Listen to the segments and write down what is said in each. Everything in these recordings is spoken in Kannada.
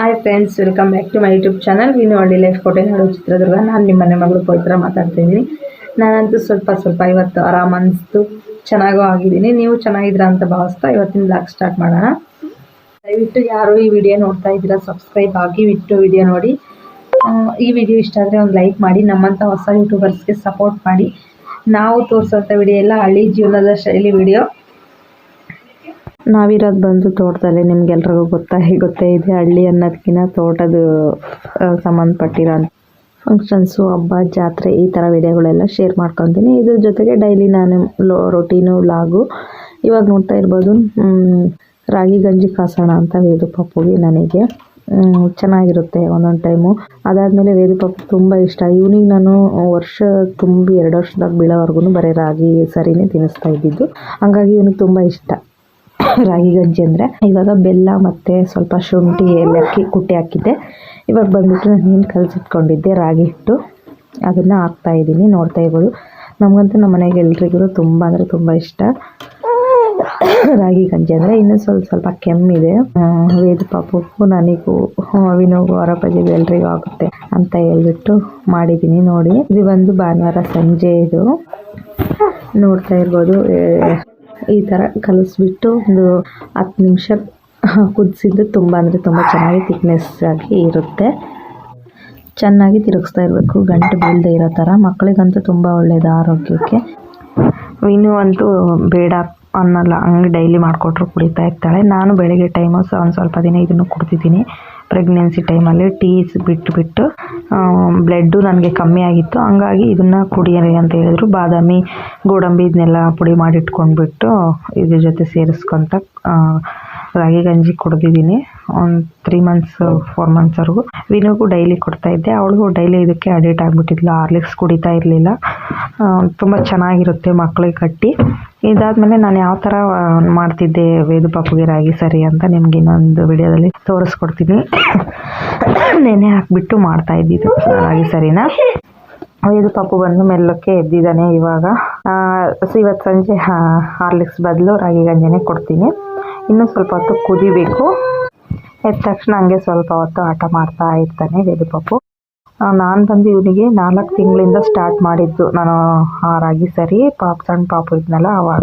Hi friends welcome back to my YouTube channel Vinu ಹಳ್ಳಿ ಲೈಫ್ ಕೋಟೆನಾಡು ಚಿತ್ರದುರ್ಗ ನಾನು ನಿಮ್ಮ ಮನೆ ಮಗಳು ಪವಿತ್ರ ಮಾತಾಡ್ತಿದ್ದೀನಿ ನಾನಂತೂ ಸ್ವಲ್ಪ ಸ್ವಲ್ಪ ಇವತ್ತು ಆರಾಮ ಅನಿಸ್ತು. ಚೆನ್ನಾಗೂ ಆಗಿದ್ದೀನಿ. ನೀವು ಚೆನ್ನಾಗಿದ್ದೀರಾ ಅಂತ ಭಾವಿಸ್ತಾ ಇವತ್ತಿನ ಬ್ಲಾಗ್ ಸ್ಟಾರ್ಟ್ ಮಾಡೋಣ. ದಯವಿಟ್ಟು ಯಾರು ಈ ವಿಡಿಯೋ ನೋಡ್ತಾ ಇದ್ದೀರಾ ಸಬ್ಸ್ಕ್ರೈಬ್ ಆಗಿ ಬಿಟ್ಟು ವಿಡಿಯೋ ನೋಡಿ. ಈ ವಿಡಿಯೋ ಇಷ್ಟ ಆದರೆ ಒಂದು ಲೈಕ್ ಮಾಡಿ ನಮ್ಮಂಥ ಹೊಸ ಯೂಟ್ಯೂಬರ್ಸ್ಗೆ ಸಪೋರ್ಟ್ ಮಾಡಿ. ನಾವು ತೋರಿಸೋಂಥ ವಿಡಿಯೋ ಎಲ್ಲ ಹಳ್ಳಿ ಜೀವನದ ಶೈಲಿ ವಿಡಿಯೋ ನಾವಿರೋದು ಬಂದು ತೋಟದಲ್ಲಿ ನಿಮ್ಗೆಲ್ರಿಗೂ ಗೊತ್ತಾ ಗೊತ್ತೇ ಇದೆ, ಹಳ್ಳಿ ಅನ್ನೋದಕ್ಕಿಂತ ತೋಟದ ಸಂಬಂಧಪಟ್ಟಿರೋ ಫಂಕ್ಷನ್ಸು ಹಬ್ಬ, ಜಾತ್ರೆ ಈ ಥರ ವಿಡಿಯೋಗಳೆಲ್ಲ ಶೇರ್ ಮಾಡ್ಕೊತೀನಿ. ಇದ್ರ ಜೊತೆಗೆ ಡೈಲಿ ನಾನು ಲೋ ರೊಟೀನು ಲಾಗು ಇವಾಗ ನೋಡ್ತಾ ಇರ್ಬೋದು ರಾಗಿ, ಗಂಜಿ ಕಾಸೋಣ ಅಂತ ವೇದು ಪಪ್ಪುಗೆ ನನಗೆ ಚೆನ್ನಾಗಿರುತ್ತೆ ಒಂದೊಂದು ಟೈಮು ಅದಾದಮೇಲೆ ವೇದು ಪಪ್ಪು ತುಂಬ ಇಷ್ಟ. ಇವ್ನಿಗೆ ನಾನು ವರ್ಷ ತುಂಬಿ ಎರಡು ವರ್ಷದಾಗ ಬೀಳೋವರೆಗೂ ಬರೀ ರಾಗಿ, ಸರಿನೇ ತಿನ್ನಿಸ್ತಾ ಇದ್ದಿದ್ದು. ಹಂಗಾಗಿ ಇವನಿಗೆ ತುಂಬ ಇಷ್ಟ. ರಾಗಿ ಗಂಜಿ ಅಂದರೆ ಇವಾಗ ಬೆಲ್ಲ ಮತ್ತು ಸ್ವಲ್ಪ ಶುಂಠಿ ಏಲಕ್ಕಿ ಕುಟ್ಟಿ ಹಾಕಿದ್ದೆ. ಇವಾಗ ಬಂದ್ಬಿಟ್ಟು ನಾನು ಏನು ಕಲಸಿಟ್ಕೊಂಡಿದ್ದೆ ರಾಗಿ ಹಿಟ್ಟು. ಅದನ್ನು ಹಾಕ್ತಾ ಇದ್ದೀನಿ, ನೋಡ್ತಾ ಇರ್ಬೋದು. ನಮಗಂತೂ ನಮ್ಮ ಮನೆಗೆ ಎಲ್ರಿಗೂ ತುಂಬ ಅಂದರೆ ತುಂಬ ಇಷ್ಟ. ರಾಗಿ ಗಂಜಿ ಅಂದರೆ ಇನ್ನೂ ಸ್ವಲ್ಪ ಸ್ವಲ್ಪ ಕೆಮ್ಮಿದೆ. ವೇದ ಪಾಪಕ್ಕೂ ನನಗೂ ಅವಿನೋಗು ಅವರಪ್ಪಜಿಗೂ ಎಲ್ರಿಗೂ ಆಗುತ್ತೆ ಅಂತ ಹೇಳ್ಬಿಟ್ಟು ಮಾಡಿದ್ದೀನಿ ನೋಡಿ. ಇದು ಬಂದು ಭಾನುವಾರ ಸಂಜೆ ಇದು. ನೋಡ್ತಾ ಇರ್ಬೋದು ಈ ಥರ ಕಲಿಸ್ಬಿಟ್ಟು ಒಂದು ಹತ್ತು ನಿಮಿಷ ಕುದಿಸಿದ್ದು ತುಂಬ ಅಂದರೆ ತುಂಬ ಚೆನ್ನಾಗಿ ತಿಕ್ನೆಸ್ ಆಗಿ ಇರುತ್ತೆ. ಚೆನ್ನಾಗಿ ತಿರುಗಿಸ್ತಾ ಇರಬೇಕು, ಗಂಟು ಬೀಳದೆ ಇರೋ ಥರ. ಮಕ್ಕಳಿಗಂತೂ ತುಂಬ ಒಳ್ಳೆಯದು ಆರೋಗ್ಯಕ್ಕೆ. ವಿನು ಅಂತೂ ಬೇಡ ಅನ್ನಲ್ಲ, ಹಂಗೆ ಡೈಲಿ ಮಾಡಿಕೊಟ್ರು ಕುಡಿತಾ ಇರ್ತಾಳೆ. ನಾನು ಬೆಳಗ್ಗೆ ಟೈಮು ಒಂದು ಸ್ವಲ್ಪ ದಿನ ಇದನ್ನು ಕುಡ್ತಿದ್ದೀನಿ ಪ್ರೆಗ್ನೆನ್ಸಿ ಟೈಮಲ್ಲಿ ಟೀಸ್ ಬಿಟ್ಟು ಬಿಟ್ಟು ಬ್ಲಡ್ಡು ನನಗೆ ಕಮ್ಮಿ ಆಗಿತ್ತು. ಹಂಗಾಗಿ ಇದನ್ನು ಕುಡಿಯಿರಿ ಅಂತ ಹೇಳಿದ್ರು. ಬಾದಾಮಿ, ಗೋಡಂಬಿ ಇದನ್ನೆಲ್ಲ ಪುಡಿ ಮಾಡಿಟ್ಕೊಂಡ್ಬಿಟ್ಟು ಇದ್ರ ಜೊತೆ ಸೇರಿಸ್ಕೊಂತ ರಾಗಿ ಗಂಜಿ ಕುಡ್ದಿದ್ದೀನಿ. ಒಂದು ತ್ರೀ ಮಂತ್ಸ್ ಫೋರ್ ಮಂತ್ಸ್ವರೆಗೂ ವಿನುಗೂ ಡೈಲಿ ಕೊಡ್ತಾ ಇದ್ದೆ. ಅವಳಿಗೂ ಡೈಲಿ ಇದಕ್ಕೆ ಅಡಿಟ್ ಆಗಿಬಿಟ್ಟಿದ್ಲು. ಆರ್ಲಿಕ್ಸ್ ಕುಡಿತಾ ಇರಲಿಲ್ಲ. ತುಂಬ ಚೆನ್ನಾಗಿರುತ್ತೆ ಮಕ್ಕಳಿಗೆ ಕಟ್ಟಿ. ಇದಾದಮೇಲೆ ನಾನು ಯಾವ ಥರ ಮಾಡ್ತಿದ್ದೆ, ವೇದು ಪಾಪುಗೆ ರಾಗಿ ಸರಿ ಅಂತ ನಿಮ್ಗೆ ಇನ್ನೊಂದು ವಿಡಿಯೋದಲ್ಲಿ ತೋರಿಸ್ಕೊಡ್ತೀನಿ. ನೆನೆ ಹಾಕ್ಬಿಟ್ಟು ಮಾಡ್ತಾ ಇದ್ದಿದ್ದು ರಾಗಿ ಸರಿನ. ವೇದು ಪಾಪು ಬಂದು ಮೆಲ್ಲಕ್ಕೆ ಎದ್ದಿದ್ದಾನೆ ಇವಾಗ. ಇವತ್ತು ಸಂಜೆ ಹಾರ್ಲಿಕ್ಸ್ ಬದಲು ರಾಗಿ ಗಂಜಿನೇ ಕೊಡ್ತೀನಿ. ಇನ್ನೂ ಸ್ವಲ್ಪ ಹೊತ್ತು ಕುದಿಬೇಕು. ಎದ್ದ ತಕ್ಷಣ ಹಂಗೆ ಸ್ವಲ್ಪ ಹೊತ್ತು ಆಟ ಮಾಡ್ತಾ ಇರ್ತಾನೆ ವೇದು ಪಾಪು. ನಾನು ಬಂದು ಇವನಿಗೆ ನಾಲ್ಕು ತಿಂಗಳಿಂದ ಸ್ಟಾರ್ಟ್ ಮಾಡಿದ್ದು. ನಾನು, ಆ, ರಾಗಿ ಸರಿ, ಪಾಪ್ ಸಣ್ಣ ಪಾಪು ಇದ್ನಲ್ಲ ಆವಾಗ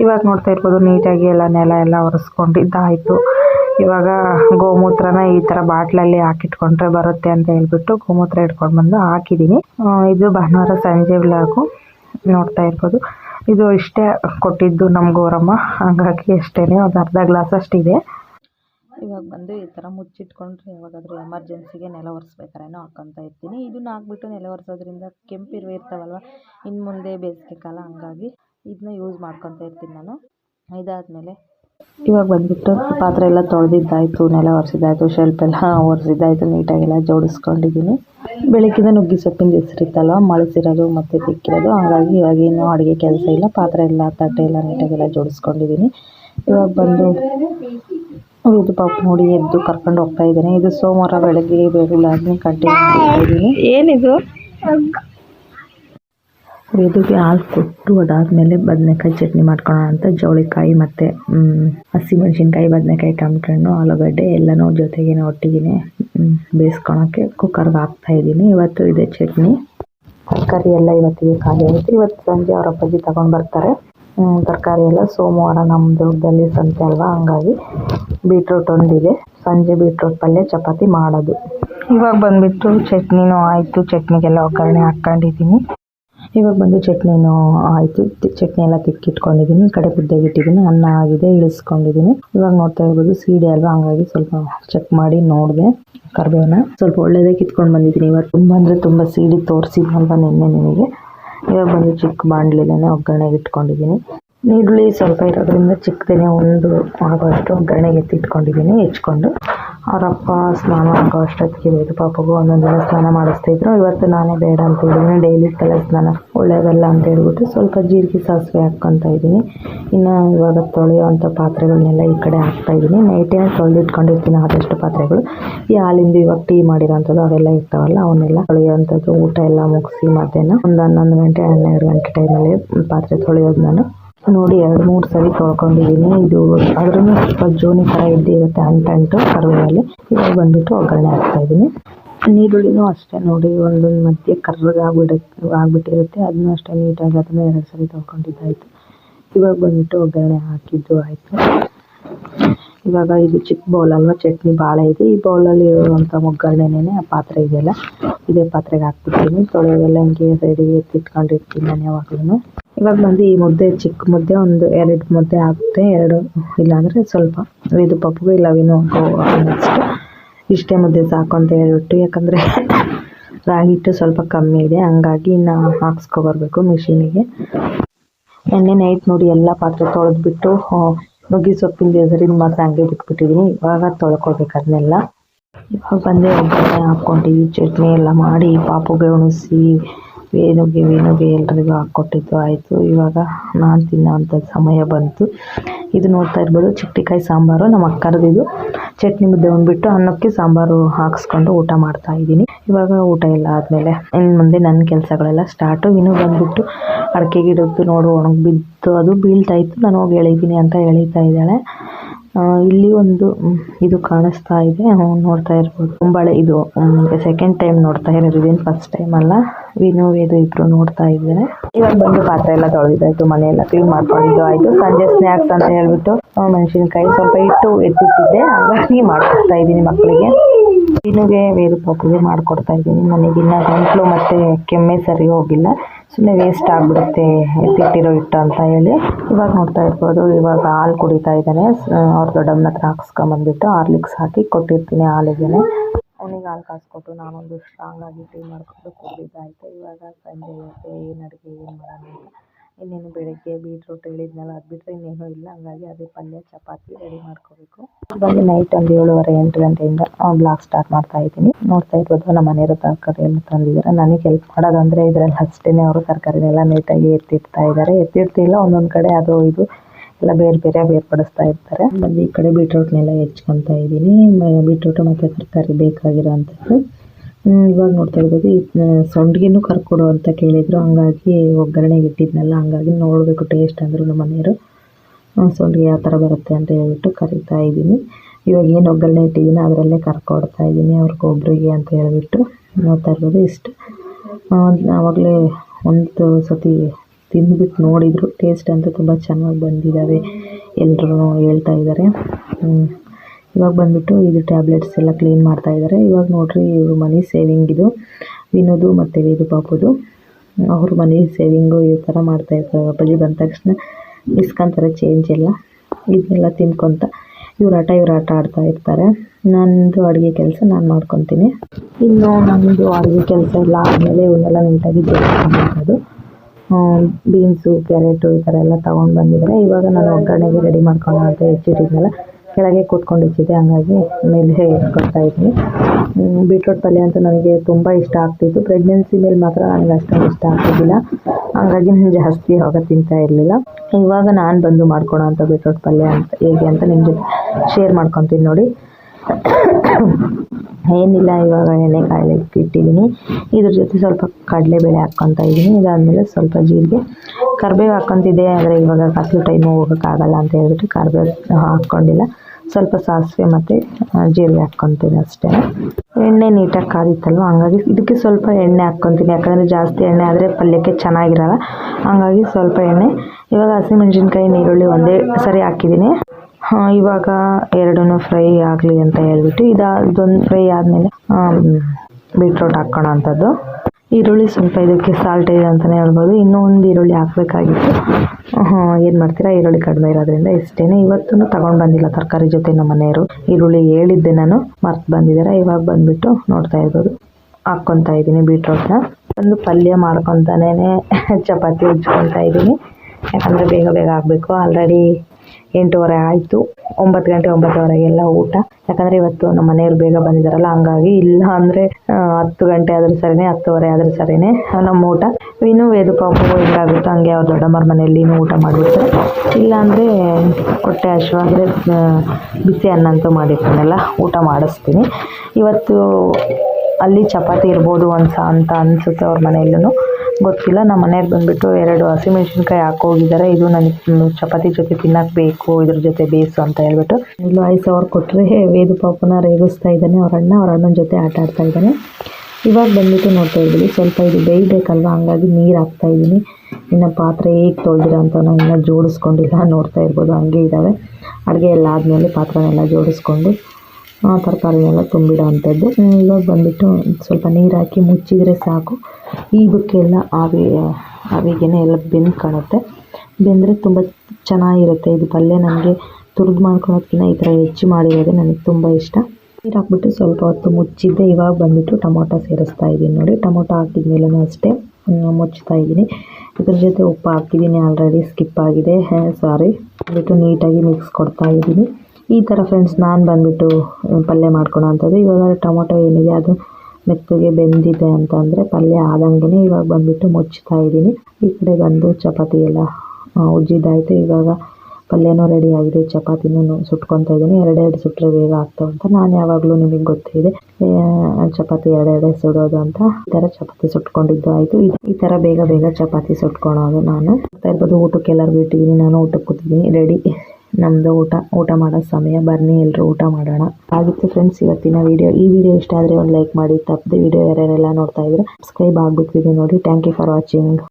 ಇವಾಗ ನೋಡ್ತಾ ಇರ್ಬೋದು, ನೀಟಾಗಿ ಎಲ್ಲ ನೆಲ ಎಲ್ಲ ಒರೆಸ್ಕೊಂಡಿದ್ದಾಯಿತು. ಇವಾಗ ಗೋಮೂತ್ರನ ಈ ಥರ ಬಾಟ್ಲಲ್ಲಿ ಹಾಕಿಟ್ಕೊಂಡ್ರೆ ಬರುತ್ತೆ ಅಂತ ಹೇಳ್ಬಿಟ್ಟು ಗೋಮೂತ್ರ ಇಟ್ಕೊಂಡು ಬಂದು ಹಾಕಿದ್ದೀನಿ. ಇದು ಭಾನುವಾರ ಸಂಜೆ ವ್ಲಾಗು. ನೋಡ್ತಾ ಇರ್ಬೋದು. ಇದು ಇಷ್ಟೇ ಕೊಟ್ಟಿದ್ದು ನಮ್ಮ ಗೌರಮ್ಮ. ಹಾಗಾಗಿ ಅಷ್ಟೇ ಒಂದು ಅರ್ಧ ಗ್ಲಾಸ್ ಅಷ್ಟಿದೆ. ಇವಾಗ ಬಂದು ಈ ಥರ ಮುಚ್ಚಿಟ್ಕೊಂಡ್ರೆ ಯಾವಾಗಾದರೂ ಎಮರ್ಜೆನ್ಸಿಗೆ ನೆಲ ಒರೆಸ್ಬೇಕಾರೇನೋ ಹಾಕ್ಕೊತಾ ಇರ್ತೀನಿ. ಇದನ್ನ ಹಾಕ್ಬಿಟ್ಟು ನೆಲ ಒರೆಸೋದ್ರಿಂದ ಕೆಂಪು ಇರುವೆ ಇರ್ತಾವಲ್ವ, ಇನ್ನು ಮುಂದೆ ಬೇಸಿಗೆ ಕಾಲ ಹಂಗಾಗಿ ಇದನ್ನ ಯೂಸ್ ಮಾಡ್ಕೊತಾ ಇರ್ತೀನಿ ನಾನು. ಇದಾದಮೇಲೆ ಇವಾಗ ಬಂದುಬಿಟ್ಟು ಪಾತ್ರೆ ಎಲ್ಲ ತೊಳೆದಿದ್ದಾಯಿತು, ನೆಲ ಒರೆಸಿದ್ದಾಯಿತು ಶೆಲ್ಫ್ ಎಲ್ಲ ಒರೆಸಿದ್ದಾಯಿತು, ನೀಟಾಗೆಲ್ಲ ಜೋಡಿಸ್ಕೊಂಡಿದ್ದೀನಿ. ಬೆಳಗ್ಗಿಂದ ನುಗ್ಗಿ ಸೊಪ್ಪಿನ ಹೆಸರಿತ್ತಲ್ವ ಮಳಸಿರೋದು ಮತ್ತು ತಿಕ್ಕಿರೋದು, ಹಾಗಾಗಿ ಇವಾಗೇನು ಅಡುಗೆ ಕೆಲಸ ಇಲ್ಲ. ಪಾತ್ರೆ ಎಲ್ಲ, ತಟ್ಟೆ ಎಲ್ಲ ನೀಟಾಗೆಲ್ಲ ಜೋಡಿಸ್ಕೊಂಡಿದ್ದೀನಿ. ಇವಾಗ ಬಂದು ಇದು ಪಾಪ ನೋಡಿ ಎದ್ದು ಕರ್ಕೊಂಡು ಹೋಗ್ತಾ ಇದ್ದೇನೆ. ಇದು ಸೋಮವಾರ ಬೆಳಗ್ಗೆ ಬೆಳಗ್ಗೆ ಕಂಟಿನ್ಯೂ ಮಾಡ್ತಾ ಇದ್ದೀನಿ. ಏನಿದು? ಎದುಗೆ ಹಾಲು ಕೊಟ್ಟು ಅದಾದಮೇಲೆ ಬದನೆಕಾಯಿ ಚಟ್ನಿ ಮಾಡ್ಕೊಳ್ಳೋಣ ಅಂತ ಜವಳಿಕಾಯಿ ಮತ್ತು ಹಸಿಮೆಣ್ಸಿನ್ಕಾಯಿ ಬದನೆಕಾಯಿ ಟೊಮೆಟೊ ಹಣ್ಣು ಆಲೂಗಡ್ಡೆ ಎಲ್ಲನೂ ಜೊತೆಗೆ ಒಟ್ಟಿಗೆ ಬೇಯಿಸ್ಕೊಳಕ್ಕೆ ಕುಕ್ಕರ್ಗೆ ಹಾಕ್ತಾ ಇದ್ದೀನಿ. ಇವತ್ತು ಇದೆ ಚಟ್ನಿ. ತರಕಾರಿ ಎಲ್ಲ ಇವತ್ತಿಗೆ ಖಾಲಿ ಆಗುತ್ತೆ ಇವತ್ತು ಸಂಜೆ ಅವರ ಅಪ್ಪಾಜಿ ತಗೊಂಡು ಬರ್ತಾರೆ. ತರಕಾರಿ ಎಲ್ಲ ಸೋಮವಾರ ನಮ್ಮ ದುರ್ಗದಲ್ಲಿ ಸಂತೆ ಅಲ್ವಾ? ಹಂಗಾಗಿ ಬೀಟ್ರೂಟ್ ಒಂದಿದೆ. ಸಂಜೆ ಬೀಟ್ರೂಟ್ ಪಲ್ಯ, ಚಪಾತಿ ಮಾಡೋದು. ಇವಾಗ ಬಂದುಬಿಟ್ಟು ಚಟ್ನಿನೂ ಆಯಿತು. ಚಟ್ನಿಗೆಲ್ಲ ಒಗ್ಗರಣೆ ಹಾಕ್ಕೊಂಡಿದ್ದೀನಿ. ಇವಾಗ ಬಂದು ಚಟ್ನಿನೂ ಆಯಿತು. ಚಟ್ನಿ ಎಲ್ಲ ತಿಕ್ಕಿಟ್ಕೊಂಡಿದ್ದೀನಿ. ಈ ಕಡೆ ಬುದ್ದೆ ಇಟ್ಟಿದ್ದೀನಿ ಅನ್ನ ಆಗಿದೆ, ಇಳಿಸ್ಕೊಂಡಿದ್ದೀನಿ. ಇವಾಗ ನೋಡ್ತಾ ಇರ್ಬೋದು ಸೀಡೆ ಅಲ್ವಾ? ಹಂಗಾಗಿ ಸ್ವಲ್ಪ ಚೆಕ್ ಮಾಡಿ ನೋಡಿದೆ. ಕರ್ಬೇವನ್ನ ಸ್ವಲ್ಪ ಒಳ್ಳೇದೇ ಕಿತ್ಕೊಂಡು ಬಂದಿದ್ದೀನಿ ಇವಾಗ ತುಂಬ ಅಂದರೆ ತುಂಬ ಸೀಡಿ ತೋರಿಸಿದ್ನಲ್ವ ನಿನ್ನೆ ನಿಮಗೆ ಇವಾಗ ಬಂದು ಚಿಕ್ಕ ಬಾಣಲಿಲೇನೆ ಒಗ್ಗರಣೆಗೆ ಇಟ್ಕೊಂಡಿದ್ದೀನಿ. ನೀರುಳ್ಳಿ ಸ್ವಲ್ಪ ಇರೋದ್ರಿಂದ ಚಿಕ್ಕದೇನೆ ಒಂದು ಆಗೋಷ್ಟು ಒಗ್ಗರಣೆಗೆ ಎತ್ತಿಟ್ಕೊಂಡಿದ್ದೀನಿ, ಹೆಚ್ಕೊಂಡು. ಅವರಪ್ಪ ಸ್ನಾನ ಆಗೋ ಅಷ್ಟೊತ್ತಿಗೆ ಇದು ಪಾಪಗೂ ಒಂದೊಂದು ದಿನ ಸ್ನಾನ ಮಾಡಿಸ್ತಿದ್ರು. ಇವತ್ತು ನಾನೇ ಬೇಡ ಅಂತ ಹೇಳಿದ್ದೀನಿ ಡೈಲಿ ತಲೆ ಸ್ನಾನ ಒಳ್ಳೆಯದಲ್ಲ ಅಂತ ಹೇಳ್ಬಿಟ್ಟು ಸ್ವಲ್ಪ ಜೀರಿಗೆ ಸಾಸಿವೆ ಹಾಕ್ಕೊತಾ ಇದ್ದೀನಿ. ಇನ್ನು ಇವಾಗ ತೊಳೆಯೋವಂಥ ಪಾತ್ರೆಗಳನ್ನೆಲ್ಲ ಈ ಕಡೆ ಹಾಕ್ತಾ ಇದ್ದೀನಿ. ನೈಟೇ ತೊಳೆದಿಟ್ಕೊಂಡಿರ್ತೀನಿ ಆದಷ್ಟು ಪಾತ್ರೆಗಳು. ಈ ಹಾಲಿಂದ ಇವಾಗ ಟೀ ಮಾಡಿರೋಂಥದ್ದು ಅವೆಲ್ಲ ಇರ್ತಾವಲ್ಲ, ಅವನ್ನೆಲ್ಲ ತೊಳೆಯೋವಂಥದ್ದು ಊಟ ಎಲ್ಲ ಮುಗಿಸಿ ಮಧ್ಯಾಹ್ನ ಒಂದು ಹನ್ನೊಂದು ಗಂಟೆ, ಹನ್ನೆರಡು ಗಂಟೆ ಟೈಮಲ್ಲಿ ಪಾತ್ರೆ ತೊಳೆಯೋದು ನಾನು. ನೋಡಿ ಎರಡು ಮೂರು ಸರಿ ತೊಳ್ಕೊಂಡಿದ್ದೀನಿ. ಇದು ಆದ್ರೂ ಸ್ವಲ್ಪ ಜೋನಿ ಥರ ಇದ್ದೇ ಇರುತ್ತೆ ಅಂಟಂಟು ಕರುವಿನಲ್ಲಿ ಇವಾಗ ಬಂದ್ಬಿಟ್ಟು ಒಗ್ಗರಣೆ ಹಾಕ್ತಾ ಇದ್ದೀನಿ. ನೀರುಳ್ಳಿನೂ ಅಷ್ಟೇ ನೋಡಿ, ಒಂದೊಂದು ಮಧ್ಯೆ ಕರ್ರಗೆ ಆಗ್ಬಿಡ, ಆಗ್ಬಿಟ್ಟಿರುತ್ತೆ. ಅದನ್ನೂ ಅಷ್ಟೇ ನೀಟಾಗಿ ಅದನ್ನು ಎರಡು ಸರಿ ತೊಳ್ಕೊಂಡಿದ್ದಾಯಿತು. ಇವಾಗ ಬಂದ್ಬಿಟ್ಟು ಒಗ್ಗರಣೆ ಹಾಕಿದ್ದು ಆಯಿತು. ಇವಾಗ ಇದು ಚಿಕ್ಕ ಬೌಲ್ ಅಲ್ವಾ, ಚಟ್ನಿ ಭಾಳ ಇದೆ. ಈ ಬೌಲಲ್ಲಿ ಇರುವಂಥ ಒಗ್ಗರಣೆನೇ ಆ ಪಾತ್ರೆ ಇದೆಯಲ್ಲ, ಇದೇ ಪಾತ್ರೆಗೆ ಹಾಕ್ಬಿಡ್ತೀನಿ. ತೊಳೆಯೋದೆಲ್ಲ ಹಿಂಗೆ ರೆಡಿ ಎತ್ತಿಟ್ಕೊಂಡಿರ್ತೀನಿ ನಾನು ಯಾವಾಗಲೂ ಇವಾಗ ಬಂದು ಈ ಮುದ್ದೆ ಚಿಕ್ಕ ಮುದ್ದೆ ಒಂದು ಎರಡು ಮುದ್ದೆ ಆಗುತ್ತೆ ಎರಡು, ಇಲ್ಲಾಂದರೆ ಸ್ವಲ್ಪ ಇದು ಪಪ್ಪುಗೂ ಇಲ್ಲ ವಿನೋ ನೆಕ್ಸ್ಟ್ ಇಷ್ಟೇ ಮುದ್ದೆ ಸಾಕು ಅಂತ ಹೇಳ್ಬಿಟ್ಟು, ಯಾಕಂದರೆ ರಾಗಿ ಹಿಟ್ಟು ಸ್ವಲ್ಪ ಕಮ್ಮಿ ಇದೆ. ಹಂಗಾಗಿ ಇನ್ನು ಹಾಕ್ಸ್ಕೊಬರ್ಬೇಕು ಮಿಷಿನಿಗೆ. ಎಣ್ಣೆ ನೈಟ್ ನೋಡಿ ಎಲ್ಲ ಪಾತ್ರೆ ತೊಳೆದ್ಬಿಟ್ಟು ನುಗ್ಗಿ ಸೊಪ್ಪಿನ ಹೆಸರಿನ ಮಾತ್ರ ಹಂಗೆ ಬಿಟ್ಬಿಟ್ಟಿದ್ದೀನಿ ಇವಾಗ ತೊಳ್ಕೊಬೇಕು ಅದನ್ನೆಲ್ಲ. ಇವಾಗ ಬಂದೇ ಒಗ್ಗರಣೆ ಹಾಕ್ಕೊಂಡು, ಚಟ್ನಿ ಎಲ್ಲ ಮಾಡಿ, ಪಾಪುಗೆ ಉಣಿಸಿ ವೇಣುಗೆ ವೇಣುಗೆ ಎಲ್ರಿಗೂ ಹಾಕ್ಕೊಟ್ಟಿದ್ದು, ಆಯಿತು. ಇವಾಗ ನಾನು ತಿನ್ನೋವಂಥ ಸಮಯ ಬಂತು. ಇದು ನೋಡ್ತಾ ಇರ್ಬೋದು, ಚಿಟ್ಟಿಕಾಯಿ ಸಾಂಬಾರು. ನಮ್ಮ ಅಕ್ಕರದ್ದು ಚಟ್ನಿ ಮುದ್ದೆ ಬಂದುಬಿಟ್ಟು ಅನ್ನಕ್ಕೆ ಸಾಂಬಾರು ಹಾಕ್ಸ್ಕೊಂಡು ಊಟ ಮಾಡ್ತಾ ಇದ್ದೀನಿ. ಇವಾಗ ಊಟ ಎಲ್ಲ ಆದಮೇಲೆ ಇನ್ನು ಮುಂದೆ ನನ್ನ ಕೆಲಸಗಳೆಲ್ಲ ಸ್ಟಾರ್ಟು ಇನ್ನೂ ಬಂದ್ಬಿಟ್ಟು ಅಡಿಕೆ ಗಿಡದ್ದು ನೋಡು ಒಣಗಿ ಬಿದ್ದು ಅದು ಬೀಳ್ತಾಯಿತ್ತು ನಾನು ಹೋಗಿ ಎಳಿತೀನಿ ಅಂತ ಎಳಿತಾ ಇದ್ದಾಳೆ. ಆ, ಇಲ್ಲಿ ಒಂದು ಇದು ಕಾಣಿಸ್ತಾ ಇದೆ. ನೋಡ್ತಾ ಇರಬಹುದು ಕುಂಬಳೆ ಇದು ಸೆಕೆಂಡ್ ಟೈಮ್ ನೋಡ್ತಾ ಇರೋದು. ಇದೇನು ಫಸ್ಟ್ ಟೈಮ್ ಅಲ್ಲ. ವಿನು ಇದು ಇಬ್ರು ನೋಡ್ತಾ ಇದ್ದಾರೆ. ಇವಾಗ ಬಂದು ಪಾತ್ರೆ ಎಲ್ಲ ತೊಳೆದಿದ್ದಾಯ್ತು ಎಲ್ಲ ಕ್ಲೀನ್ ಮಾಡ್ಕೊಂಡಿದ್ದು. ಆಯ್ತು. ಸಂಜೆ ಸ್ನಾಕ್ಸ್ ಅಂತ ಹೇಳ್ಬಿಟ್ಟು ಮೆಣಸಿನಕಾಯಿ ಸ್ವಲ್ಪ ಇಟ್ಟು ಎತ್ತಿಟ್ಟಿದ್ದೆ. ಹಾಗಾಗಿ ಮಾಡ್ಕೊಡ್ತಾ ಇದ್ದೀನಿ ಮಕ್ಕಳಿಗೆ ವಿನುಗೆ ವೇದು ಪಾಪುಗೆ ಮಾಡ್ಕೊಡ್ತಾ ಇದ್ದೀನಿ. ಮನೆಗಿನ್ನ ಗಂಟ್ಲು ಮತ್ತೆ ಕೆಮ್ಮೆ ಸರಿ ಹೋಗಿಲ್ಲ. ಸುಮ್ಮನೆ ವೇಸ್ಟ್ ಆಗಿಬಿಡುತ್ತೆ, ಎತ್ತಿಟ್ಟಿರೋ ಹಿಟ್ಟು ಅಂತ ಹೇಳಿ. ಇವಾಗ ನೋಡ್ತಾ ಇರ್ಬೋದು, ಇವಾಗ ಹಾಲು ಕುಡಿತಾ ಇದ್ದಾನೆ. ಅವ್ರ ದೊಡ್ಡಮ್ಮನ ಹತ್ರ ಹಾಕ್ಸ್ಕೊಂಬಂದ್ಬಿಟ್ಟು ಹಾರ್ಲಿಕ್ಸ್ ಹಾಕಿ ಕೊಟ್ಟಿರ್ತೀನಿ ಹಾಲಿಗೆ ಅವನಿಗೆ ಹಾಲು ಕಾಸ್ಕೊಟ್ಟು ನಾನೊಂದು ಸ್ಟ್ರಾಂಗಾಗಿ ಟೀ ಮಾಡಿಕೊಂಡು ಕುಡಿದಾಯ್ತು ಇವಾಗ ಸಂಜೆ ಹೊತ್ತು ಏನು ಅಡುಗೆ, ಏನು ಮಾಡೋಣ ಇನ್ನೇನು ಬೆಳಗ್ಗೆ ಬೀಟ್ರೂಟ್ ಹೇಳಿದ್ನಲ್ಲ ಅದು ಬಿಟ್ಟರೆ ಇನ್ನೇನು ಇಲ್ಲ. ಹಂಗಾಗಿ ಅದೇ ಪಲ್ಯ ಚಪಾತಿ ರೆಡಿ ಮಾಡ್ಕೋಬೇಕು. ಬಂದು ನೈಟ್ ಒಂದು ಏಳುವರೆ ಎಂಟು ಗಂಟೆಯಿಂದ ಬ್ಲಾಗ್ ಸ್ಟಾರ್ಟ್ ಮಾಡ್ತಾ ಇದ್ದೀನಿ. ನೋಡ್ತಾ ಇರ್ಬೋದು ನಮ್ಮ ಮನೆಯವರು ತರಕಾರಿ ಎಲ್ಲ ತಂದಿದ್ದಾರೆ. ನನಗೆ ಹೆಲ್ಪ್ ಮಾಡೋದಂದರೆ ಇದರಲ್ಲಿ ಅಷ್ಟೇ ಅವರು ತರಕಾರಿನೆಲ್ಲ ನೀಟಾಗಿ ಎತ್ತಿಡ್ತಾ ಇದ್ದಾರೆ. ಎತ್ತಿಡ್ತಿಲ್ಲ ಒಂದೊಂದು ಕಡೆ ಅದು ಇದು ಎಲ್ಲ ಬೇರೆ ಬೇರೆ ಬೇರ್ಪಡಿಸ್ತಾ ಇರ್ತಾರೆ. ಬಂದು ಈ ಕಡೆ ಬೀಟ್ರೂಟ್ನೆಲ್ಲ ಹೆಚ್ಕೊತಾ ಇದ್ದೀನಿ. ಬೀಟ್ರೂಟು ಮತ್ತು ತರಕಾರಿ ಬೇಕಾಗಿರೋವಂಥದ್ದು ಹ್ಮ್, ಇವಾಗ ನೋಡ್ತಾ ಇರ್ಬೋದು. ಸೊಂಡ್ಗೆನೂ ಕರ್ಕೊಡು ಅಂತ ಕೇಳಿದರು. ಹಂಗಾಗಿ ಒಗ್ಗರಣೆಗೆ ಇಟ್ಟಿದ್ನಲ್ಲ, ಹಂಗಾಗಿ ನೋಡಬೇಕು, ಟೇಸ್ಟ್ ಅಂದರು ನಮ್ಮ ಮನೆಯವರು. ಸೊಂಡ್ಗೆ ಯಾವ ಥರ ಬರುತ್ತೆ ಅಂತ ಹೇಳ್ಬಿಟ್ಟು ಕರಿತಾ ಇದ್ದೀನಿ. ಇವಾಗ ಏನು ಒಗ್ಗರಣೆ ಇಟ್ಟಿದ್ದೀನಿ ಅದರಲ್ಲೇ ಕರ್ಕೊಡ್ತಾ ಇದ್ದೀನಿ ಅವ್ರ ಒಬ್ಬರಿಗೆ ಅಂತ ಹೇಳಿಬಿಟ್ಟು ನೋಡ್ತಾ ಇರ್ಬೋದು ಇಷ್ಟು. ಆವಾಗಲೇ ಒಂದು ಸತಿ ತಿಂದ್ಬಿಟ್ಟು ನೋಡಿದರು. ಟೇಸ್ಟ್ ಅಂತೂ ತುಂಬ ಚೆನ್ನಾಗಿ ಬಂದಿದ್ದಾವೆ ಎಲ್ಲರೂ ಹೇಳ್ತಾ ಇದ್ದಾರೆ. ಇವಾಗ ಬಂದ್ಬಿಟ್ಟು ಇದು ಟ್ಯಾಬ್ಲೆಟ್ಸ್ ಎಲ್ಲ ಕ್ಲೀನ್ ಮಾಡ್ತಾ ಇದ್ದಾರೆ ಇವಾಗ ನೋಡ್ರಿ ಇವ್ರ ಮನಿ ಸೇವಿಂಗ್ ಇದು. ವಿನೋದು ಮತ್ತು ವೇದು ಪಾಪುದು. ಅವ್ರ ಮನಿ ಸೇವಿಂಗು ಈ ಥರ ಮಾಡ್ತಾ ಇರ್ತಾರೆ. ಅಪ್ಪಾಜಿ ಬಂದ ತಕ್ಷಣ ಇಸ್ಕೊಂತಾರೆ ಚೇಂಜ್ ಎಲ್ಲ. ಇದನ್ನೆಲ್ಲ ತಿನ್ಕೊತ ಇವ್ರ ಆಟ ಇವ್ರ ಆಟ ಆಡ್ತಾ ಇರ್ತಾರೆ. ನಂದು ಅಡುಗೆ ಕೆಲಸ ನಾನು ಮಾಡ್ಕೊತೀನಿ. ಇನ್ನು ನಮ್ಮದು ಅಡುಗೆ ಕೆಲಸ ಎಲ್ಲ ಆದಮೇಲೆ ಇವನ್ನೆಲ್ಲ ನೀಟಾಗಿ ಜೋಡಿಸ್ಕೊಂಡು ಬೀನ್ಸು ಕ್ಯಾರೆಟು ಈ ಥರ ಎಲ್ಲ ತೊಗೊಂಡು ಬಂದಿದ್ದಾರೆ ಇವಾಗ ನಾನು ಒಗ್ಗರಣೆಗೆ ರೆಡಿ ಮಾಡ್ಕೊಂಡು ಅಂತ ಹೆಚ್ಚಿಟ್ಟಿದ್ನಲ್ಲ ಕೆಳಗೆ ಕೂತ್ಕೊಂಡಿದ್ದೆ ಹಾಗಾಗಿ ಮೇಲೆ ಕೊಡ್ತಾ ಇದ್ದೀನಿ ಬೀಟ್ರೋಟ್ ಪಲ್ಯ ಅಂತೂ ನನಗೆ ತುಂಬ ಇಷ್ಟ ಆಗ್ತಿತ್ತು. ಪ್ರೆಗ್ನೆನ್ಸಿ ಮೇಲೆ ಮಾತ್ರ ನನಗೆ ಅಷ್ಟೊಂದು ಇಷ್ಟ ಆಗ್ತಿದ್ದಿಲ್ಲ. ಹಾಗಾಗಿ ನಾನು ಜಾಸ್ತಿ ಯಾವಾಗ ತಿಂತಾ ಇರಲಿಲ್ಲ. ಇವಾಗ ನಾನು ಬಂದು ಮಾಡ್ಕೊಳೋ ಅಂಥ ಬೀಟ್ರೋಟ್ ಪಲ್ಯ ಅಂತ, ಹೇಗೆ ಅಂತ ನಿಮ್ಮ ಜೊತೆ ಶೇರ್ ಮಾಡ್ಕೊತೀನಿ ನೋಡಿ. ಏನಿಲ್ಲ, ಇವಾಗ ಎಣ್ಣೆ ಕಾಯಿಲೆ ಇಟ್ಟಿದ್ದೀನಿ. ಇದ್ರ ಜೊತೆ ಸ್ವಲ್ಪ ಕಡಲೆಬೇಳೆ ಹಾಕ್ಕೊತಾ ಇದ್ದೀನಿ. ಇದಾದಮೇಲೆ ಸ್ವಲ್ಪ ಜೀರಿಗೆ. ಕರಿಬೇವು ಹಾಕ್ಕೊತಿದ್ದೆ, ಆದರೆ ಇವಾಗ ಕಸಲು ಟೈಮು ಹೋಗೋಕ್ಕಾಗಲ್ಲ ಅಂತ ಹೇಳ್ಬಿಟ್ಟು ಕರಿಬೇವು ಹಾಕ್ಕೊಂಡಿಲ್ಲ. ಸ್ವಲ್ಪ ಸಾಸಿವೆ ಮತ್ತು ಜೀರಿಗೆ ಹಾಕ್ಕೊತೀನಿ ಅಷ್ಟೇ. ಎಣ್ಣೆ ನೀಟಾಗಿ ಕಾದಿತ್ತಲ್ವ? ಹಂಗಾಗಿ ಇದಕ್ಕೆ ಸ್ವಲ್ಪ ಎಣ್ಣೆ ಹಾಕ್ಕೊತೀನಿ. ಯಾಕಂದರೆ ಜಾಸ್ತಿ ಎಣ್ಣೆ ಆದರೆ ಪಲ್ಯಕ್ಕೆ ಚೆನ್ನಾಗಿರಲ್ಲ. ಹಂಗಾಗಿ ಸ್ವಲ್ಪ ಎಣ್ಣೆ. ಇವಾಗ ಹಸಿಮೆಣ್ಸಿನ್ಕಾಯಿ ನೀರುಳ್ಳಿ ಒಂದೇ ಸರಿ ಹಾಕಿದ್ದೀನಿ. ಹಾಂ, ಇವಾಗ ಎರಡೂ ಫ್ರೈ ಆಗಲಿ ಅಂತ ಹೇಳ್ಬಿಟ್ಟು ಇದಾದೊಂದು ಫ್ರೈ ಆದಮೇಲೆ ಬೀಟ್ರೋಟ್ ಹಾಕ್ಕೊಳೋ ಅಂಥದ್ದು ಈರುಳ್ಳಿ ಸ್ವಲ್ಪ ಇದಕ್ಕೆ ಸಾಲ್ಟ್ ಇದೆ ಅಂತಲೇ ಹೇಳ್ಬೋದು. ಇನ್ನೂ ಒಂದು ಈರುಳ್ಳಿ ಹಾಕಬೇಕಾಗಿತ್ತು. ಏನು ಮಾಡ್ತೀರಾ? ಈರುಳ್ಳಿ ಕಡಿಮೆ ಇರೋದ್ರಿಂದ ಇಷ್ಟೇ ಇವತ್ತೂ ತಗೊಂಡು ಬಂದಿಲ್ಲ ತರಕಾರಿ ಜೊತೆ ನಮ್ಮ ಮನೆಯವರು. ಈರುಳ್ಳಿ ಹೇಳಿದ್ದೆ ನಾನು. ಮರ್ತು ಬಂದಿದ್ದಾರೆ ಇವಾಗ ಬಂದುಬಿಟ್ಟು ನೋಡ್ತಾ ಇರ್ಬೋದು. ಹಾಕ್ಕೊತಾ ಇದ್ದೀನಿ ಬೀಟ್ರೋಟ್ನ ಒಂದು ಪಲ್ಯ ಮಾಡ್ಕೊತಾನೇ ಚಪಾತಿ ಉಜ್ಕೊತಾ ಇದ್ದೀನಿ ಯಾಕಂದರೆ ಬೇಗ ಬೇಗ ಆಗಬೇಕು. ಆಲ್ರೆಡಿ ಎಂಟೂವರೆ ಆಯಿತು, ಒಂಬತ್ತು ಗಂಟೆ ಒಂಬತ್ತುವರೆಗೆಲ್ಲ ಊಟ. ಯಾಕಂದರೆ ಇವತ್ತು ನಮ್ಮ ಮನೆಯವ್ರು ಬೇಗ ಬಂದಿದ್ದಾರಲ್ಲ ಹಂಗಾಗಿ ಇಲ್ಲ ಅಂದರೆ ಹತ್ತು ಗಂಟೆ ಆದರೂ ಸರಿನೇ, ಹತ್ತುವರೆ ಆದರೂ ಸರಿನೇ ನಮ್ಮ ಊಟ. ಇನ್ನೂ ವೇದು ಪಾಪು ಹಿಂಗಾಗುತ್ತೆ ಹಂಗೆ ಅವ್ರ ದೊಡ್ಡಮ್ಮರ ಮನೆಯಲ್ಲಿ ಊಟ ಮಾಡಿಬಿಡ್ತಾರೆ ಇಲ್ಲಾಂದರೆ ಹೊಟ್ಟೆ ಹಶುವಾದರೆ ಬಿಸಿ ಅನ್ನ ಅಂತೂ ಮಾಡಿರ್ತೀನಲ್ಲ ಊಟ ಮಾಡಿಸ್ತೀನಿ. ಇವತ್ತು ಅಲ್ಲಿ ಚಪಾತಿ ಇರ್ಬೋದು ಅನ್ಸ ಅಂತ ಅನಿಸುತ್ತೆ ಅವ್ರ ಮನೆಯಲ್ಲೂ ಗೊತ್ತಿಲ್ಲ. ನಮ್ಮ ಮನೆಯವ್ರು ಬಂದ್ಬಿಟ್ಟು ಎರಡು ಹಸಿಮೆಣಸಿನ್ಕಾಯಿ ಹಾಕೋಗಿದ್ದಾರೆ ಇದು ನನಗೆ ಚಪಾತಿ ಜೊತೆ ತಿನ್ನಕ್ಕೆ ಬೇಕು, ಇದ್ರ ಜೊತೆ ಬೇಯಿಸು ಅಂತ ಹೇಳ್ಬಿಟ್ಟು. ಇಲ್ಲೂ ಐದು ಸಾವಿರ ಕೊಟ್ಟರೆ ವೇದು ಪಾಪನ ರೇಗಿಸ್ತಾ ಇದ್ದಾನೆ. ಅವ್ರ ಅಣ್ಣ ಅವ್ರ ಅಣ್ಣನ ಜೊತೆ ಆಟ ಆಡ್ತಾ ಇದ್ದಾನೆ. ಇವಾಗ ಬಂದ್ಬಿಟ್ಟು ನೋಡ್ತಾ ಇದ್ದೀವಿ ಸ್ವಲ್ಪ ಇದು ಬೇಯಬೇಕಲ್ವ? ಹಂಗಾಗಿ ನೀರು ಹಾಕ್ತಾ ಇದ್ದೀನಿ. ಇನ್ನು ಪಾತ್ರೆ ಹೇಗೆ ತೊಳೆದಿರ ಅಂತ ನಾನು ಇನ್ನೂ ಜೋಡಿಸ್ಕೊಂಡಿಲ್ಲ. ನೋಡ್ತಾ ಇರ್ಬೋದು. ಹಂಗೆ ಇದ್ದಾವೆ. ಅಡುಗೆ ಎಲ್ಲ ಆದಮೇಲೆ ಪಾತ್ರೆನೆಲ್ಲ ಜೋಡಿಸ್ಕೊಂಡು ಆ, ತರಕಾರಿನೆಲ್ಲ ತುಂಬಿಡೋ ಅಂಥದ್ದು ಇವಾಗ ಬಂದುಬಿಟ್ಟು ಸ್ವಲ್ಪ ನೀರು ಹಾಕಿ ಮುಚ್ಚಿದರೆ ಸಾಕು. ಇದಕ್ಕೆಲ್ಲ ಆವಿ ಆವಿಗೆನೆ ಎಲ್ಲ ಬೆಂದು ಕಾಣುತ್ತೆ. ಬೆಂದರೆ ತುಂಬ ಚೆನ್ನಾಗಿರುತ್ತೆ. ಇದು ಪಲ್ಯ ನನಗೆ ತುರಿದು ಮಾಡ್ಕೊಳೋದ್ಕಿಂತ ಈ ಥರ ಹೆಚ್ಚು ಮಾಡಿರೋದೇ ನನಗೆ ತುಂಬ ಇಷ್ಟ. ನೀರು ಹಾಕ್ಬಿಟ್ಟು ಸ್ವಲ್ಪ ಹೊತ್ತು ಮುಚ್ಚಿದ್ದೆ. ಇವಾಗ ಬಂದುಬಿಟ್ಟು ಟೊಮೊಟೊ ಸೇರಿಸ್ತಾ ಇದ್ದೀನಿ ನೋಡಿ. ಟೊಮೊಟೊ ಹಾಕಿದ್ಮೇಲೂ ಅಷ್ಟೇ ಮುಚ್ತಾ ಇದ್ದೀನಿ. ಇದ್ರ ಜೊತೆ ಉಪ್ಪು ಹಾಕಿದ್ದೀನಿ. ಆಲ್ರೆಡಿ ಸ್ಕಿಪ್ ಆಗಿದೆ. ಸಾರಿ. ಬಿಟ್ಟು ನೀಟಾಗಿ ಮಿಕ್ಸ್ ಕೊಡ್ತಾ ಇದ್ದೀನಿ. ಈ ಥರ ಫ್ರೆಂಡ್ಸ್ ನಾನು ಬಂದ್ಬಿಟ್ಟು ಪಲ್ಯ ಮಾಡ್ಕೊಳೋ ಅಂಥದ್ದು. ಇವಾಗ ಟೊಮೊಟೊ ಏನಿದೆ, ಅದು ಮೆತ್ತಗೆ ಬೆಂದಿದೆ ಅಂತಂದರೆ ಪಲ್ಯ ಆದಂಗೆ ಇವಾಗ ಬಂದ್ಬಿಟ್ಟು ಮುಚ್ಚುತ್ತಾ ಇದ್ದೀನಿ. ಈ ಕಡೆ ಬಂದು ಚಪಾತಿ ಎಲ್ಲ ಉಜ್ಜಿದ್ದಾಯಿತು. ಇವಾಗ ಪಲ್ಯನೂ ರೆಡಿ ಆಗಿದೆ. ಚಪಾತಿನೂ ಸುಟ್ಕೊತಾ ಇದ್ದೀನಿ. ಎರಡೆರಡು ಸುಟ್ಟರೆ ಬೇಗ ಆಗ್ತಾವೆ ಅಂತ ನಾನು ಯಾವಾಗಲೂ ನಿಮಗೆ ಗೊತ್ತಿದೆ. ಚಪಾತಿ ಎರಡೆರಡೆ ಸುಡೋದು ಅಂತ. ಈ ಥರ ಚಪಾತಿ ಸುಟ್ಕೊಂಡಿದ್ದು ಆಯಿತು. ಈ ಥರ ಬೇಗ ಬೇಗ ಚಪಾತಿ ಸುಟ್ಕೊಳೋದು ನಾನು. ಇರ್ಬೋದು. ಊಟಕ್ಕೆ ಎಲ್ಲರಿಗೂ ಇಟ್ಟಿದ್ದೀನಿ. ನಾನು ಊಟಕ್ಕೆ ಕೂತಿದ್ದೀನಿ. ರೆಡಿ ನಮ್ಮದು ಊಟ ಊಟ ಮಾಡೋ ಸಮಯ. ಬನ್ನಿ ಎಲ್ಲರೂ ಊಟ ಮಾಡೋಣ. ಆಗಿತ್ತು ಫ್ರೆಂಡ್ಸ್ ಇವತ್ತಿನ ವಿಡಿಯೋ ಈ ವಿಡಿಯೋ ಇಷ್ಟ ಆದರೆ ಒಂದು ಲೈಕ್ ಮಾಡಿ. ತಪ್ಪದೆ ವಿಡಿಯೋ ಯಾರ್ಯಾರೆಲ್ಲ ನೋಡ್ತಾ ಇದ್ರೆ ಸಬ್ಸ್ಕ್ರೈಬ್ ಆಗ್ಬಿಟ್ಟಿದೆ ನೋಡಿ. Thank you for watching